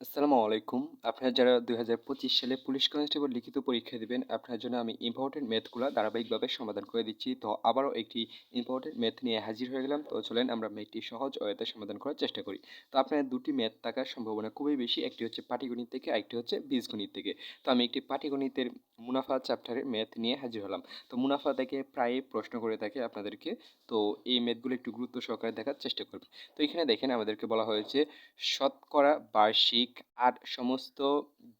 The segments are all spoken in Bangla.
আসসালামু আলাইকুম। আপনারা যারা দুই হাজার পঁচিশ সালে পুলিশ কনস্টেবল লিখিত পরীক্ষা দেবেন, আপনার জন্য আমি ইম্পর্টেন্ট ম্যাথগুলো ধারাবাহিকভাবে সমাধান করে দিচ্ছি। তো আবারও একটি ইম্পর্টেন্ট ম্যাথ নিয়ে হাজির হয়ে গেলাম। তো চলেন আমরা ম্যাথটি সহজ ওয়েতে সমাধান করার চেষ্টা করি। তো আপনার দুটি ম্যাথ থাকার সম্ভাবনা খুবই বেশি, একটি হচ্ছে পাটিগণিত থেকে, আরেকটি হচ্ছে বীজগণিত থেকে। তো আমি একটি পাটিগণিতের মুনাফা চ্যাপ্টারের ম্যাথ নিয়ে হাজির হলাম। তো মুনাফা থেকে প্রায় প্রশ্ন করে থাকে আপনাদেরকে। তো এই ম্যাথগুলো একটু গুরুত্ব সহকারে দেখার চেষ্টা করবেন। তো এখানে দেখেন আমাদেরকে বলা হয়েছে, শতকরা বার্ষিক আট সমস্ত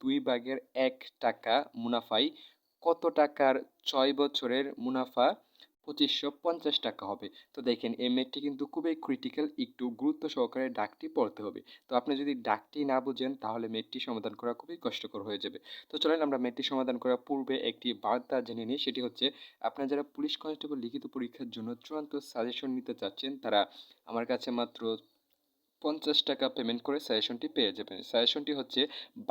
দুই ভাগের এক টাকা মুনাফায় কত টাকার ছয় বছরের মুনাফা? পঁচিশশো পঞ্চাশ টাকা হবে। তো দেখেন, এই ম্যাথটি কিন্তু খুবই ক্রিটিক্যাল একটু গুরুত্ব সহকারে ডাকটি পড়তে হবে। তো আপনি যদি ডাকটি না বুঝেন, তাহলে ম্যাথটি সমাধান করা খুবই কষ্টকর হয়ে যাবে। তো চলেন আমরা ম্যাথটি সমাধান করার পূর্বে একটি বার্তা জেনে নিই। সেটি হচ্ছে, আপনারা যারা পুলিশ কনস্টেবল লিখিত পরীক্ষার জন্য চূড়ান্ত সাজেশন নিতে চাচ্ছেন, তারা আমার কাছে মাত্র পঞ্চাশ টাকা পেমেন্ট করে সাজেশনটি পেয়ে যাবেন। সাজেশনটি হচ্ছে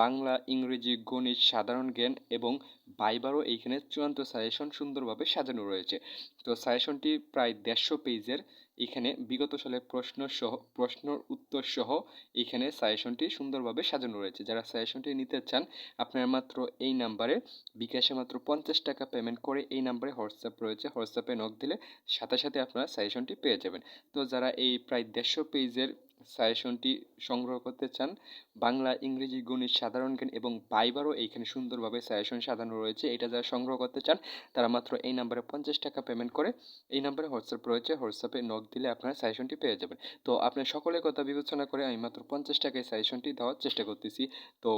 বাংলা, ইংরেজি, গণিত, সাধারণ জ্ঞান এবং বাইবারও এইখানে চূড়ান্ত সাজেশন সুন্দরভাবে সাজানো রয়েছে। তো সাজেশনটি প্রায় দেড়শো পেজের এখানে বিগত সালে প্রশ্ন সহ, প্রশ্নর উত্তর সহ এখানে সাজেশনটি সুন্দরভাবে সাজানো রয়েছে। যারা সাজেশনটি নিতে চান, আপনার মাত্র এই নাম্বারে বিকাশে মাত্র পঞ্চাশ টাকা পেমেন্ট করে এই নাম্বারে হোয়াটসঅ্যাপ রয়েছে। হোয়াটসঅ্যাপে নক দিলে সাথে সাথে আপনারা সাজেশনটি পেয়ে যাবেন। তো যারা এই প্রায় দেড়শো পেজের সাজেশনটি সংগ্রহ করতে চান, বাংলা, ইংরেজি, গণিত, সাধারণ জ্ঞান এবং বাইবারও এইখানে সুন্দরভাবে সাজেশন সাজানো রয়েছে। এটা যারা সংগ্রহ করতে চান, তারা মাত্র এই নাম্বারে পঞ্চাশ টাকা পেমেন্ট করে এই নাম্বারে হোয়াটসঅ্যাপ রয়েছে। হোয়াটসঅ্যাপে নক দিলে আপনারা সাজেশনটি পেয়ে যাবেন। তো আপনার সকলের কথা বিবেচনা করে আমি মাত্র পঞ্চাশ টাকায় সাজেশনটি দেওয়ার চেষ্টা করতেছি। তো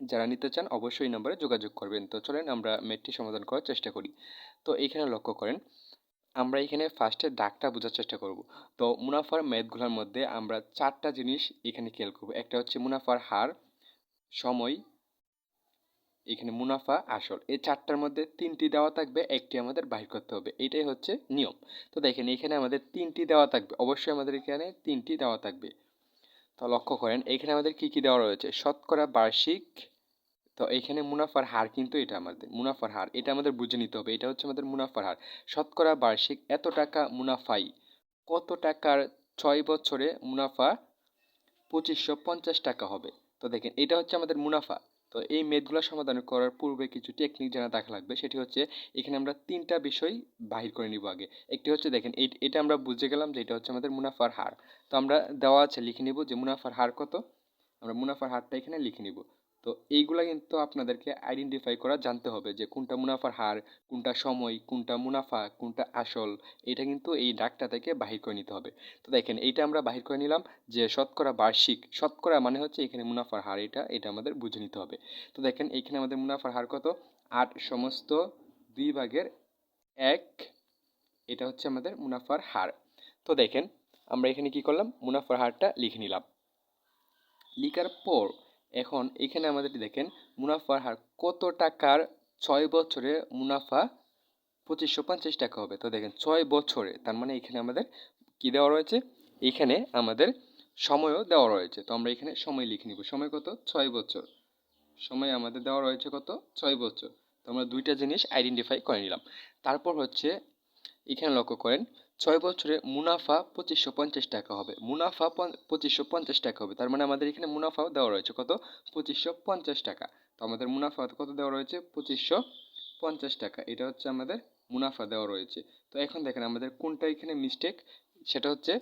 যারা নিতে চান, অবশ্যই নাম্বারে যোগাযোগ করবেন। তো চলেন আমরা মেটটি সমাধান করার চেষ্টা করি। তো এইখানে লক্ষ্য করেন আমরা এখানে ফার্স্টে ডাকটা বোঝার চেষ্টা করব। তো মুনাফার ম্যাথগুলোর মধ্যে আমরা চারটা জিনিস এখানে খেয়াল করব। একটা হচ্ছে মুনাফার হার, সময়, এখানে মুনাফা, আসল। এই চারটার মধ্যে তিনটি দেওয়া থাকবে, একটি আমাদের বাহির করতে হবে। এটাই হচ্ছে নিয়ম। তো দেখেন, এখানে আমাদের তিনটি দেওয়া থাকবে। অবশ্যই আমাদের এখানে তিনটি দেওয়া থাকবে। তো লক্ষ্য করেন, এখানে আমাদের কি কি দেওয়া রয়েছে? শতকরা বার্ষিক তো এইখানে মুনাফার হার কিন্তু এটা আমাদের, মুনাফার হার, এটা আমাদের বুঝে নিতে হবে, এটা হচ্ছে আমাদের মুনাফার হার। শতকরা বার্ষিক এত টাকা মুনাফাই, কত টাকার ছয় বছরে মুনাফা পঁচিশশো পঞ্চাশ টাকা হবে? তো দেখেন, এটা হচ্ছে আমাদের মুনাফা। তো এই মেদগুলো সমাধান করার পূর্বে কিছু টেকনিক জানা দেখা লাগবে, সেটি হচ্ছে এখানে আমরা তিনটা বিষয় বাহির করে নিব আগে। একটি হচ্ছে দেখেন এটা আমরা বুঝে গেলাম যে এটা হচ্ছে আমাদের মুনাফার হার। তো আমরা দেওয়া আছে, লিখে নিব যে মুনাফার হার কত? আমরা মুনাফার হারটা এখানে লিখে নিব। তো এইগুলা কিন্তু আপনাদেরকে আইডেন্টিফাই করা জানতে হবে যে কোনটা মুনাফার হার, কোনটা সময়, কোনটা মুনাফা, কোনটা আসল, এটা কিন্তু এই ডাকটা থেকে বাহির করে নিতে হবে। তো দেখেন, এইটা আমরা বাহির করে নিলাম যে শতকরা বার্ষিক, শতকরা মানে হচ্ছে এখানে মুনাফার হার, এটা এটা আমাদের বুঝে নিতে হবে। তো দেখেন, এইখানে আমাদের মুনাফার হার কত? আট সমস্ত দুই ভাগের এক, এটা হচ্ছে আমাদের মুনাফার হার। তো দেখেন, আমরা এখানে কি করলাম? মুনাফার হারটা লিখে নিলাম। লিখার পর এখন এখানে আমাদের দেখেন, মুনাফার হার কত টাকার ছয় বছরে মুনাফা? পঁচিশশো পঞ্চাশ টাকা হবে। তো দেখেন, ছয় বছরে, তার মানে এখানে আমাদের কি দেওয়া রয়েছে? এখানে আমাদের সময়ও দেওয়া রয়েছে। তো আমরা এখানে সময় লিখে নিব। সময় কত? ছয় বছর। সময় আমাদের দেওয়া রয়েছে কত? ছয় বছর। তো আমরা দুইটা জিনিস আইডেন্টিফাই করে নিলাম। তারপর হচ্ছে, এখানে লক্ষ্য করেন ছয় বছরে মুনাফা পঁচিশশো পঞ্চাশ টাকা হবে। মুনাফা পঁচিশশো পঞ্চাশ টাকা হবে। তার মানে আমাদের এখানে মুনাফাও দেওয়া রয়েছে। কত? পঁচিশশো পঞ্চাশ টাকা। তো আমাদের মুনাফা কত দেওয়া রয়েছে? পঁচিশশো পঞ্চাশ টাকা। এটা হচ্ছে আমাদের মুনাফা দেওয়া রয়েছে। তো এখন দেখেন আমাদের কোনটা এখানে মিস্টেক সেটা হচ্ছে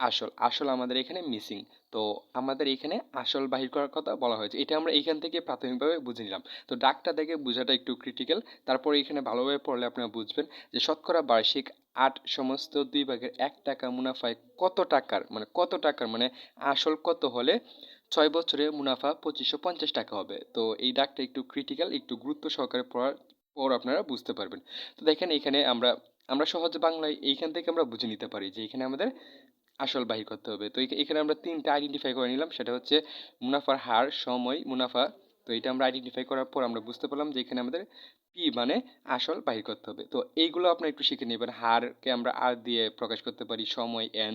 আসল। আসল আমাদের এখানে মিসিং তো আমাদের এখানে আসল বাহির করার কথা বলা হয়েছে। এটা আমরা এইখান থেকে প্রাথমিকভাবে বুঝে নিলাম। তো ডাকটা দেখে বোঝাটা একটু ক্রিটিক্যাল তারপর এখানে ভালোভাবে পড়লে আপনারা বুঝবেন যে শতকরা বার্ষিক আট সমস্ত দুই ভাগের এক টাকা মুনাফায় কত টাকার মানে কত টাকার মানে আসল কত হলে ছয় বছরে মুনাফা পঁচিশশো পঞ্চাশ টাকা হবে। তো এই ডাকটা একটু ক্রিটিক্যাল একটু গুরুত্ব সহকারে পড়ার পর আপনারা বুঝতে পারবেন। তো দেখেন এখানে আমরা আমরা সহজ বাংলায় এইখান থেকে আমরা বুঝে নিতে পারি যে এখানে আমাদের আসল বাহির করতে হবে। তো এখানে আমরা তিনটা আইডেন্টিফাই করে নিলাম। সেটা হচ্ছে মুনাফার হার, সময়, মুনাফা। তো এটা আমরা আইডেন্টিফাই করার পর আমরা বুঝতে পারলাম যে এখানে আমাদের পি মানে আসল বাহির করতে হবে। তো এইগুলো আপনারা একটু শিখে নেবেন। হারকে আমরা আর দিয়ে প্রকাশ করতে পারি, সময় এন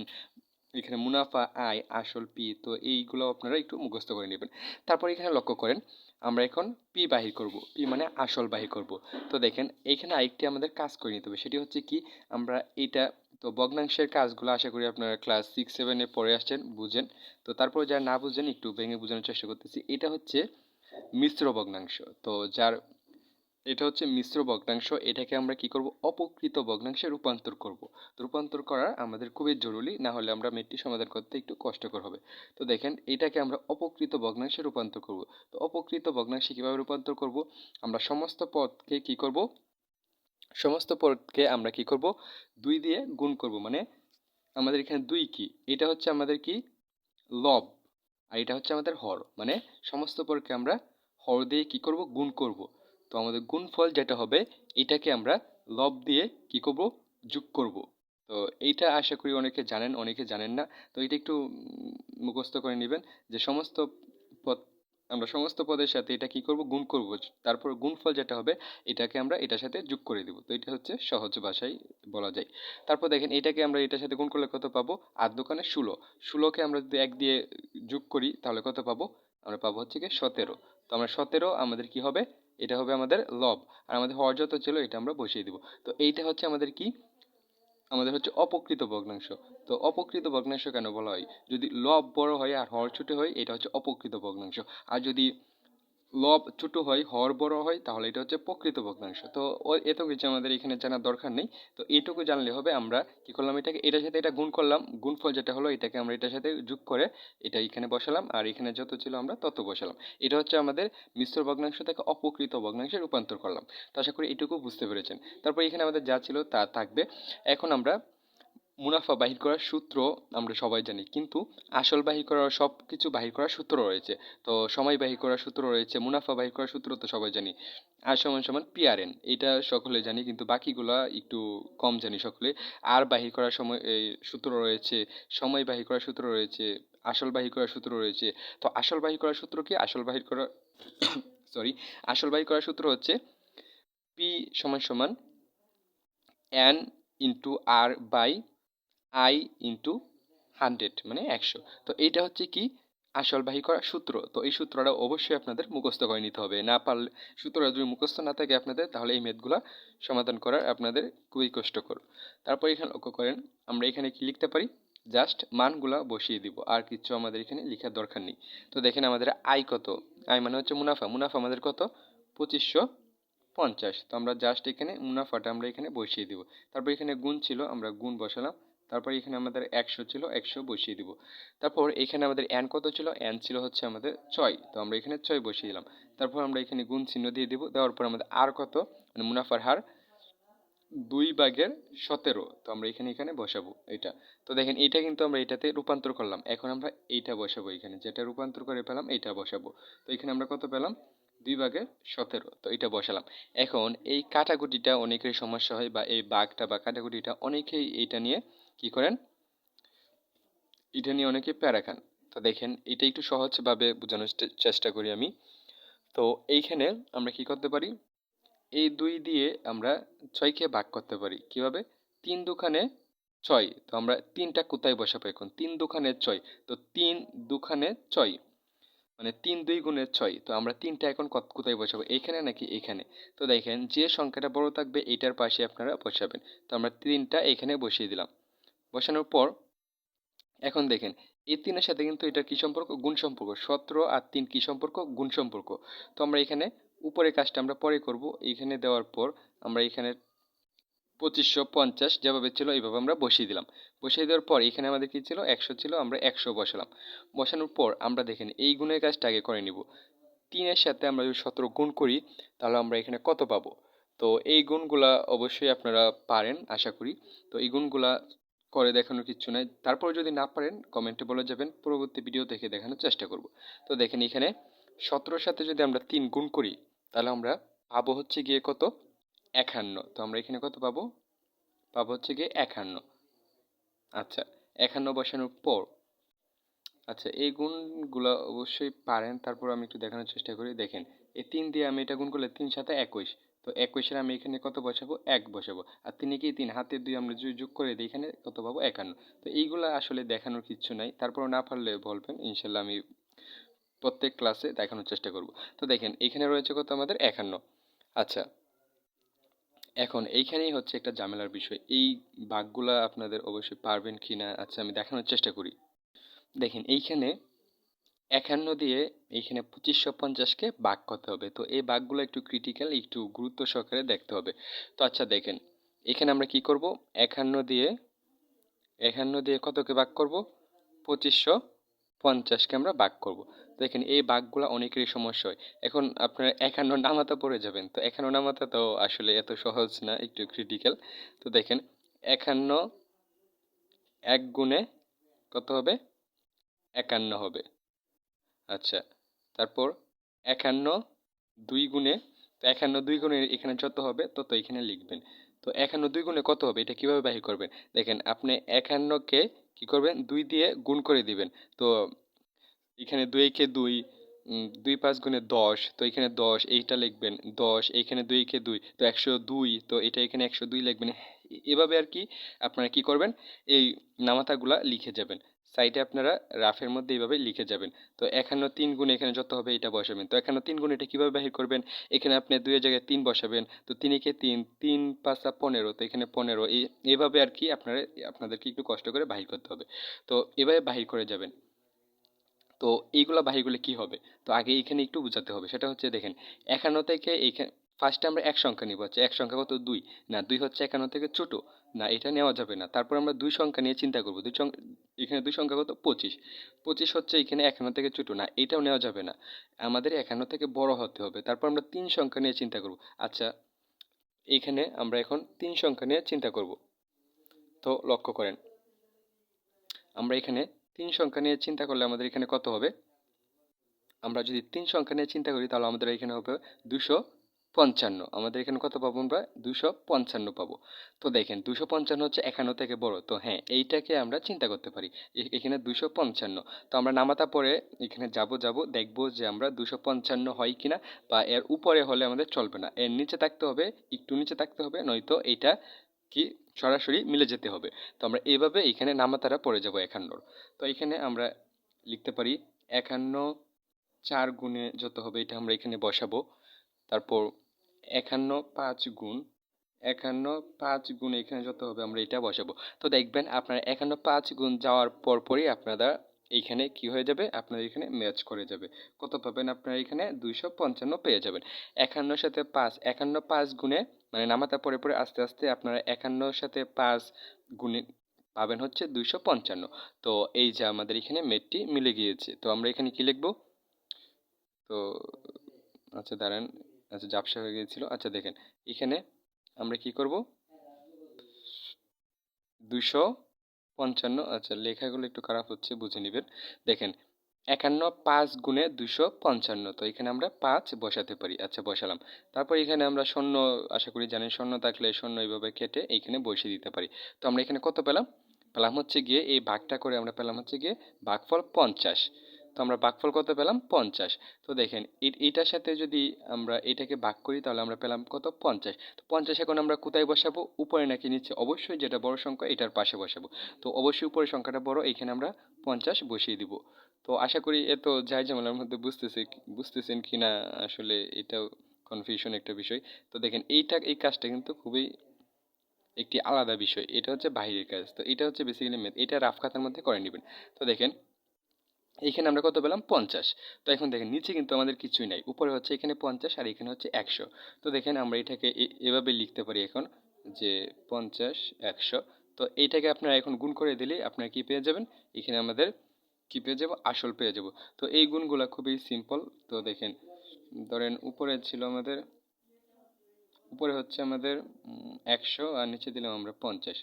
এখানে মুনাফা আয় আসল পি তো এইগুলো আপনারা একটু মুখস্থ করে নেবেন। তারপর এখানে লক্ষ্য করেন, আমরা এখন পি বাহির করব। পি মানে আসল বাহির করব। তো দেখেন, এখানে আরেকটি আমাদের কাজ করে নিতে হবে। সেটি হচ্ছে কি, আমরা এটা তো ভগ্নাংশের কাজগুলো আশা করি আপনারা ক্লাস সিক্স সেভেনে পড়ে আসছেন, বুঝেন। তো তারপর যারা না বুঝেন, একটু ভেঙে বোঝানোর চেষ্টা করতেছি। এটা হচ্ছে মিশ্র ভগ্নাংশ। তো যার, এটা হচ্ছে মিশ্র ভগ্নাংশ। এটাকে আমরা কি করব? অপকৃত ভগ্নাংশে রূপান্তর করব। রূপান্তর করা আমাদের খুবই জরুরি, না হলে আমরা মেটটি সমাধান করতে একটু কষ্টকর হবে। তো দেখেন, এটাকে আমরা অপকৃত ভগ্নাংশে রূপান্তর করব। তো অপকৃত ভগ্নাংশে কীভাবে রূপান্তর করব? আমরা সমস্ত পদকে কি করব? সমস্ত পদকে আমরা কি করব? দুই দিয়ে গুণ করব। মানে আমাদের এখানে দুই কি? এটা হচ্ছে আমাদের কি? লব। আর এটা হচ্ছে আমাদের হর। মানে সমস্ত পদকে আমরা হর দিয়ে কি করব? গুণ করব। তো আমাদের গুণফল যেটা হবে, এটাকে আমরা লব দিয়ে কি করব? যোগ করব। তো এইটা আশা করি অনেকে জানেন অনেকে জানেন না। তো এটা একটু মুখস্থ করে নেবেন যে সমস্ত পদ আমরা সমস্ত পদের সাথে এটা কি করব? গুণ করব। তারপর গুণফল যেটা হবে, এটাকে আমরা এটার সাথে যোগ করে দিব। তো এটা হচ্ছে সহজ ভাষায় বলা যায়। তারপর দেখেন, এটাকে আমরা এটার সাথে গুণ করলে কত পাবো? আর দোকানে ষোলো। ষোলোকে আমরা যদি এক দিয়ে যোগ করি, তাহলে কত পাবো? আমরা পাবো হচ্ছে কি সতেরো। তো আমরা সতেরো, আমাদের কি হবে? এটা হবে আমাদের লব। আর আমাদের হওয়ার যত ছিল, এটা আমরা বসিয়ে দিব। তো এইটা হচ্ছে আমাদের কি? আমাদের হচ্ছে অপকৃত ভগ্নাংশ। তো অপকৃত ভগ্নাংশ কেন বলা হয়? যদি লব বড় হয় আর হর ছোট হয়, এটা হচ্ছে অপকৃত ভগ্নাংশ। আর যদি লব ছোট হয়, হর বড় হয়, তাহলে এটা হচ্ছে প্রকৃত ভগ্নাংশ। তো এত কিছু আমাদের এখানে জানার দরকার নেই। তো এইটুকু জানলে হবে, আমরা কি করলাম, এটাকে, এটার সাথে এটা গুণ করলাম। গুণফল যেটা হলো, এটাকে আমরা এটার সাথে যোগ করে এটা এখানে বসালাম, আর এখানে যত ছিল আমরা তত বসালাম। এটা হচ্ছে আমাদের মিশ্র ভগ্নাংশ থেকে অপকৃত ভগ্নাংশে রূপান্তর করলাম। তো আশা করি এটুকু বুঝতে পেরেছেন। তারপর এখানে আমাদের যা ছিল তা থাকবে। এখন আমরা মুনাফা বাহির করার সূত্র আমরা সবাই জানি কিন্তু আসল বাহির করার সব কিছু বাহির করার সূত্র রয়েছে তো সময় বাহির করার সূত্র রয়েছে মুনাফা বাহির করার সূত্র তো সবাই জানি আর সমান সমান পিআরএন এটা সকলে জানি কিন্তু বাকিগুলা একটু কম জানি সকলে আর বাহির করার সময় এই সূত্র রয়েছে সময় বাহির করার সূত্র রয়েছে আসল বাহির করার সূত্র রয়েছে তো আসল বাহির করার সূত্র কি আসল বাহির করার সরি আসল বাহির করার সূত্র হচ্ছে পি সমান সমান N into R by I into hundred মানে একশো। তো এইটা হচ্ছে কি? আসল বাহি করার সূত্র। তো এই সূত্রটা অবশ্যই আপনাদের মুখস্থ করে নিতে হবে। না পারলে সূত্রটা যদি মুখস্থ না থাকে আপনাদের, তাহলে এই মেথগুলো সমাধান করার আপনাদের খুবই কষ্টকর। তারপর এখানে লক্ষ্য করেন, আমরা এখানে কি লিখতে পারি? জাস্ট মানগুলা বসিয়ে দিব। আর কিছু আমাদের এখানে লেখার দরকার নেই। তো দেখেন আমাদের আয় কত? আয় মানে হচ্ছে মুনাফা। মুনাফা আমাদের কত? পঁচিশশো পঞ্চাশ। তো আমরা জাস্ট এখানে মুনাফাটা আমরা এখানে বসিয়ে দিব। তারপর এখানে গুণ ছিল, আমরা গুণ বসালাম তারপর এখানে আমাদের একশো ছিল, একশো বসিয়ে দিব। তারপর এখানে আমাদের এন কত ছিল? এন ছিল হচ্ছে আমাদের ছয়। তো আমরা এখানে ছয় বসিয়ে দিলাম। তারপর আমরা এখানে গুণ চিহ্ন দিয়ে দিব। দেওয়ার পর আমাদের আর কত? মানে মুনাফার হার দুই ভাগের সতেরো। তো আমরা এখানে এখানে বসাবো এটা। তো দেখেন এটা কিন্তু আমরা এটাতে রূপান্তর করলাম। এখন আমরা এইটা বসাবো এখানে। যেটা রূপান্তর করে পেলাম, এইটা বসাবো। তো এখানে আমরা কত পেলাম? দুই ভাগের সতেরো। তো এটা বসালাম। এখন এই কাটাকুটিটা অনেকের সমস্যা হয় বা এই বাঘটা বা কাটাকুটিটা অনেকেই এইটা নিয়ে কি করেন? এটা নিয়ে অনেকে প্যারা খান। তো দেখেন, এটা একটু সহজভাবে বোঝানোর চেষ্টা করি আমি। তো এইখানে আমরা কি করতে পারি? এই দুই দিয়ে আমরা ছয়কে ভাগ করতে পারি। কীভাবে? তিন দুখানে ছয়। তো আমরা তিনটা কোথায় বসাবো এখন? তিন দুখানে ছয়। তো তিন দুখানে ছয়। মানে তিন দুই গুণের ছয়। তো আমরা তিনটা এখন কোথায় বসাবো? এখানে নাকি এখানে? তো দেখেন, যে সংখ্যাটা বড় থাকবে এইটার পাশে আপনারা বসাবেন। তো আমরা তিনটা এখানে বসিয়ে দিলাম। বসানোর পর এখন দেখেন, এই তিনের সাথে কিন্তু এটা কি সম্পর্ক? গুণ সম্পর্ক। সতেরো আর তিন কি সম্পর্ক? গুণ সম্পর্ক। তো আমরা এখানে উপরের কাজটা আমরা পরে করব। এইখানে দেওয়ার পর আমরা এখানে পঁচিশশো পঞ্চাশ যেভাবে ছিল এইভাবে আমরা বসিয়ে দিলাম। বসিয়ে দেওয়ার পর এখানে আমাদের কী ছিল? একশো ছিল, আমরা একশো বসালাম। বসানোর পর আমরা দেখেন, এই গুণের কাজটা আগে করে নিব। তিনের সাথে আমরা যদি সতেরো গুণ করি, তাহলে আমরা এখানে কত পাবো? তো এই গুণগুলা অবশ্যই আপনারা পারেন, আশা করি। তো এই গুণগুলা করে দেখানোর কিচ্ছু নাই। তারপর যদি না পারেন, কমেন্টে বলে যাবেন, পরবর্তী ভিডিও দেখে দেখানোর চেষ্টা করব। তো দেখেন এখানে সতেরোর সাথে যদি আমরা তিন গুণ করি, তাহলে আমরা পাবো হচ্ছে গিয়ে কত? একান্ন। তো আমরা এখানে কত পাবো? পাবো হচ্ছে গিয়ে একান্ন। আচ্ছা একান্ন বসানোর পর আচ্ছা এই গুণগুলো অবশ্যই পারেন। তারপর আমি একটু দেখানোর চেষ্টা করি। দেখেন, এই তিন দিয়ে আমি এটা গুণ করলে তিন সাথে একুশ। তো এক একুশের আমি এখানে কত বসাবো? এক বসাবো। আর তিনি কি তিন, হাতের দুই আমরা যদি যোগ করে দিই, এখানে কত পাবো? একান্ন। তো এইগুলো আসলে দেখানোর কিচ্ছু নাই। তারপর না পারলে বলবেন, ইনশাল্লাহ আমি প্রত্যেক ক্লাসে দেখানোর চেষ্টা করব। তো দেখেন, এখানে রয়েছে কত আমাদের? একান্ন। আচ্ছা এখন এইখানেই হচ্ছে একটা ঝামেলার বিষয়। এই বাঘগুলা আপনাদের অবশ্যই পারবেন কি না আচ্ছা আমি দেখানোর চেষ্টা করি। দেখেন, এইখানে একান্ন দিয়ে এখানে পঁচিশশো পঞ্চাশকে বাঘ করতে হবে। তো এই বাঘগুলো একটু ক্রিটিক্যাল একটু গুরুত্ব সহকারে দেখতে হবে। তো আচ্ছা দেখেন, এখানে আমরা কি করব? একান্ন দিয়ে একান্ন দিয়ে কতকে বাঘ করব? পঁচিশশো পঞ্চাশকে আমরা বাঘ করব। দেখেন, এই বাঘগুলো অনেকেরই সমস্যা হয়। এখন আপনারা একান্ন নামাতা পড়ে যাবেন। তো একান্ন নামাতা তো আসলে এত সহজ না, একটু ক্রিটিক্যাল তো দেখেন, একান্ন এক গুণে কত হবে? একান্ন হবে। আচ্ছা তারপর একান্ন দুই গুণে, তো একান্ন দুই গুণে এখানে যত হবে, তত এখানে লিখবেন। তো একান্ন দুই গুণে কত হবে? এটা কীভাবে বাহির করবেন? দেখেন, আপনি একান্নকে কি করবেন? দুই দিয়ে গুণ করে দিবেন। তো এখানে দুই কে দুই দুই পাঁচ গুণে দশ, তো এখানে দশ, এইটা লিখবেন, দশ এইখানে দুই কে দুই, তো একশো দুই, তো এটা এখানে একশো দুই লিখবেন। এভাবে আর কি আপনারা কি করবেন? এই নামাতাগুলা লিখে যাবেন। সাইডে আপনারা রাফের মধ্যে এইভাবে লিখে যাবেন। তো একান্ন তিন গুণ এখানে যত হবে এটা বসাবেন। তো একান্ন তিন গুণ এটা কীভাবে বাহির করবেন? এখানে আপনি দুইয়ের জায়গায় তিন বসাবেন। তো তিনকে তিন তিন পাঁচা পনেরো, তো এখানে পনেরো। এই, এভাবে আর কি আপনারা, আপনাদেরকে একটু কষ্ট করে বাহির করতে হবে। তো এভাবে বাহির করে যাবেন। তো এইগুলা বাহিরগুলো কি হবে? তো আগে এখানে একটু বোঝাতে হবে। সেটা হচ্ছে দেখেন, একান্ন থেকে এইখানে ফার্স্টে আমরা এক সংখ্যা নিব। হচ্ছে এক সংখ্যা কত? দুই। না, দুই হচ্ছে একান্ন থেকে ছোট। না, এটা নেওয়া যাবে না। তারপর আমরা দুই সংখ্যা নিয়ে চিন্তা করব। দুই সংখ্যা, এখানে দুই সংখ্যা কত? পঁচিশ। পঁচিশ হচ্ছে এখানে একান্ন থেকে ছোট। না, এটাও নেওয়া যাবে না। আমাদের একান্ন থেকে বড় হতে হবে। তারপর আমরা তিন সংখ্যা নিয়ে চিন্তা করব। আচ্ছা এখানে আমরা এখন তিন সংখ্যা নিয়ে চিন্তা করব। তো লক্ষ্য করেন, আমরা এখানে তিন সংখ্যা নিয়ে চিন্তা করলে আমাদের এখানে কত হবে? আমরা যদি তিন সংখ্যা নিয়ে চিন্তা করি, তাহলে আমাদের এখানে হবে দুশো পঞ্চান্ন। আমাদের এখানে কত পাবো আমরা? দুশো পঞ্চান্ন পাবো। তো দেখেন দুশো পঞ্চান্ন হচ্ছে একান্ন থেকে বড়। তো হ্যাঁ এইটাকে আমরা চিন্তা করতে পারি। এখানে দুশো পঞ্চান্ন। তো আমরা নামাতা পরে এখানে যাব যাব, দেখব যে আমরা দুশো পঞ্চান্ন হয় কিনা বা এর উপরে হলে আমাদের চলবে না। এর নিচে থাকতে হবে, একটু নিচে থাকতে হবে, নয়তো এইটা কি সরাসরি মিলে যেতে হবে। তো আমরা এভাবে এখানে নামাতারা পড়ে যাব একান্নর তো এখানে আমরা লিখতে পারি একান্ন চার গুণে যত হবে এটা আমরা এখানে বসাবো। তারপর একান্ন পাঁচ গুণ, একান্ন পাঁচ গুণ এখানে যত হবে আমরা এটা বসাবো। তো দেখবেন আপনার একান্ন পাঁচ গুণ যাওয়ার পরপরই আপনারা এইখানে কি হয়ে যাবে? আপনার এখানে ম্যাচ করে যাবে। কত পাবেন আপনার এখানে? দুইশো পঞ্চান্ন পেয়ে যাবেন। একান্নর সাথে পাঁচ একান্ন পাঁচ গুণে মানে নামাতা পরে পরে আস্তে আস্তে আপনারা একান্নর সাথে পাঁচ গুণে পাবেন হচ্ছে দুইশো পঞ্চান্ন। তো এই যে আমাদের এখানে মেটটি মিলে গিয়েছে। তো আমরা এখানে কি লিখব? তো আচ্ছা দাঁড়ান। আচ্ছা ঝাপসা হয়ে গিয়েছিল। আচ্ছা দেখেন, এখানে আমরা কি করব? দুশো পঞ্চান্ন আচ্ছা লেখাগুলো একটু খারাপ হচ্ছে, বুঝে নেবেন। দেখেন, একান্ন পাঁচ গুণে দুশো পঞ্চান্ন, তো এখানে আমরা পাঁচ বসাতে পারি। আচ্ছা বসালাম। তারপর এখানে আমরা শূন্য, আশা করি জানেন, শূন্য থাকলে শূন্য এইভাবে কেটে এইখানে বসিয়ে দিতে পারি। তো আমরা এখানে কত পেলাম? পেলাম হচ্ছে গিয়ে, এই ভাগটা করে আমরা পেলাম হচ্ছে গিয়ে, ভাগফল পঞ্চাশ। তো আমরা ভাগফল কত পেলাম? পঞ্চাশ। তো দেখেন এটার সাথে যদি আমরা এটাকে ভাগ করি, তাহলে আমরা পেলাম কত? পঞ্চাশ। তো পঞ্চাশ এখন আমরা কোথায় বসাবো? উপরে নাকি নিচে? অবশ্যই যেটা বড় সংখ্যা, এটার পাশে বসাবো। তো অবশ্যই উপরের সংখ্যাটা বড়, এখানে আমরা পঞ্চাশ বসিয়ে দিব। তো আশা করি এত যাই ঝামেলার মধ্যে বুঝতেছে, বুঝতেছেন কি না? আসলে এটাও কনফিউশন একটা বিষয়। তো দেখেন, এইটা, এই কাজটা কিন্তু খুবই একটি আলাদা বিষয়। এটা হচ্ছে বাহিরের কাজ। তো এটা হচ্ছে বেসিক্যালি ম্যাথ এটা রাফ খাতার মধ্যে করে নেবেন। তো দেখেন এইখানে আমরা কত পেলাম? পঞ্চাশ। তো এখন দেখেন, নিচে কিন্তু আমাদের কিছুই নাই। উপরে হচ্ছে এখানে পঞ্চাশ আর এখানে হচ্ছে একশো। তো দেখেন, আমরা এটাকে এভাবে লিখতে পারি এখন যে পঞ্চাশ, একশো। তো এইটাকে আপনারা এখন গুণ করে দিলেই আপনারা কি পেয়ে যাবেন? এখানে আমাদের কি পেয়ে যাব? আসল পেয়ে যাব। তো এই গুণগুলো খুবই সিম্পল। তো দেখেন, ধরেন উপরে ছিল আমাদের, উপরে হচ্ছে আমাদের একশো আর নিচে দিলাম আমরা পঞ্চাশ।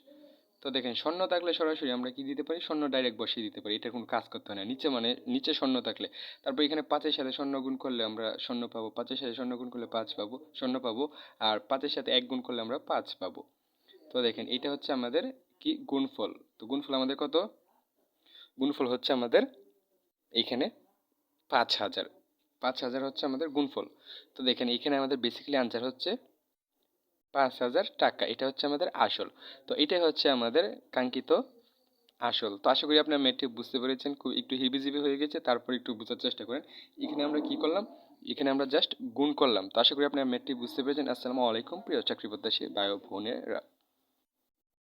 তো দেখেন শূন্য থাকলে সরাসরি আমরা কি দিতে পারি? শূন্য ডাইরেক্ট বসিয়ে দিতে পারি। এটা কোনো কাজ করতে হয় না। নিচে মানে নিচে শূন্য থাকলে। তারপর এখানে পাঁচের সাথে শূন্য গুণ করলে আমরা শূন্য পাবো। পাঁচের সাথে শূন্য গুণ করলে পাঁচ পাবো শূন্য পাবো। আর পাঁচের সাথে এক গুণ করলে আমরা পাঁচ পাবো। তো দেখেন, এটা হচ্ছে আমাদের কি? গুণফল। তো গুণফল আমাদের কত? গুণফল হচ্ছে আমাদের এইখানে পাঁচ হাজার। পাঁচ হাজার হচ্ছে আমাদের গুণফল। তো দেখেন, এখানে আমাদের বেসিক্যালি আনসার হচ্ছে পাঁচ হাজার টাকা। এটা হচ্ছে আমাদের আসল। তো এটাই হচ্ছে আমাদের কাঙ্ক্ষিত আসল। তো আশা করি আপনার ম্যাথটি বুঝতে পেরেছেন। খুব একটু হিবিজিবি হয়ে গেছে, তারপর একটু বোঝার চেষ্টা করেন। এখানে আমরা কি করলাম? এখানে আমরা জাস্ট গুণ করলাম। তো আশা করি আপনার মেয়েটি বুঝতে পেরেছেন। আসসালামু আলাইকুম, প্রিয় চাকরি প্রত্যাশী বায়ু বোনেরা।